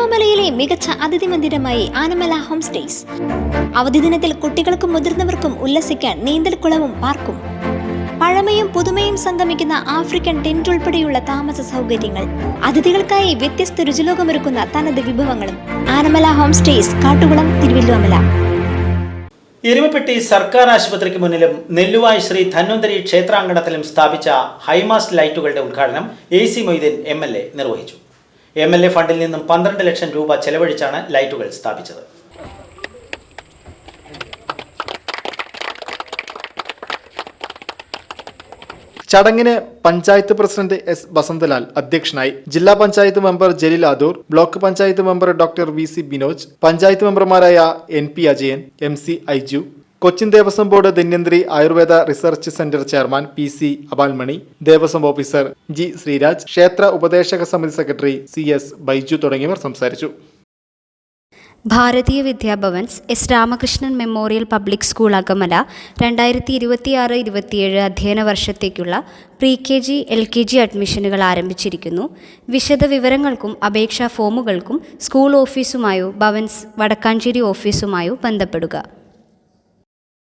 തിരുവല്ലോമലയിലെ മികച്ച അതിഥി മന്ദിരമായി Anamala home stays. അവധി ദിനത്തിൽ കുട്ടികൾക്കും മുതിർന്നവർക്കും ഉല്ലസിക്കാൻ നീന്തൽക്കുളവും പാർക്കും. പഴമയും പുതുമയും സംഗമിക്കുന്ന ആഫ്രിക്കൻ ടെന്റ് ഉൾപ്പെടെയുള്ള താമസ സൗകര്യങ്ങൾ. അതിഥികൾക്കായി വ്യത്യസ്ത രുചിലോകമൊരുക്കുന്ന തനത് വിഭവങ്ങളും. ആനമല ഹോം സ്റ്റേസ് കാട്ടുകുളം തിരുവല്ലോമല എരുമപ്പെട്ടി സർക്കാർ ആശുപത്രിക്ക് മുന്നിലും നെല്ലുവായ് ശ്രീ ധന്വന്തരി ക്ഷേത്രാങ്കണത്തിലും സ്ഥാപിച്ച ഹൈമാസ്റ്റ് ലൈറ്റുകളുടെ ഉദ്ഘാടനം A C Moideen M L A നിർവഹിച്ചു. എം എൽ എ ഫണ്ടിൽ നിന്നും പന്ത്രണ്ട് ലക്ഷം രൂപ ചെലവഴിച്ചാണ് ലൈറ്റുകൾ സ്ഥാപിച്ചത്. ചടങ്ങിന് പഞ്ചായത്ത് പ്രസിഡന്റ് എസ് വസന്തലാൽ അധ്യക്ഷനായി ജില്ലാ panchayat member Jaleel Adoor block panchayat member doctor V C Binoj panchayat മെമ്പർമാരായ N P Ajayan M C Aiju Cochin Devaswom board Dhanwantari Ayurveda research centre chairman P C Abalmani Devaswom officer G Sreeraj ക്ഷേത്ര ഉപദേശക സമിതി secretary C S Baiju തുടങ്ങിയവർ സംസാരിച്ചു. Bharatiya Vidyabhavans S Ramakrishnan memorial public school Akamala രണ്ടായിരത്തി ഇരുപത്തിയാറ് ഇരുപത്തിയേഴ് അധ്യയന വർഷത്തേക്കുള്ള pre K G L K G അഡ്മിഷനുകൾ ആരംഭിച്ചിരിക്കുന്നു. വിശദ വിവരങ്ങൾക്കും അപേക്ഷാ ഫോമുകൾക്കും സ്കൂൾ ഓഫീസുമായോ ഭവൻസ് വടക്കാഞ്ചേരി ഓഫീസുമായോ ബന്ധപ്പെടുക.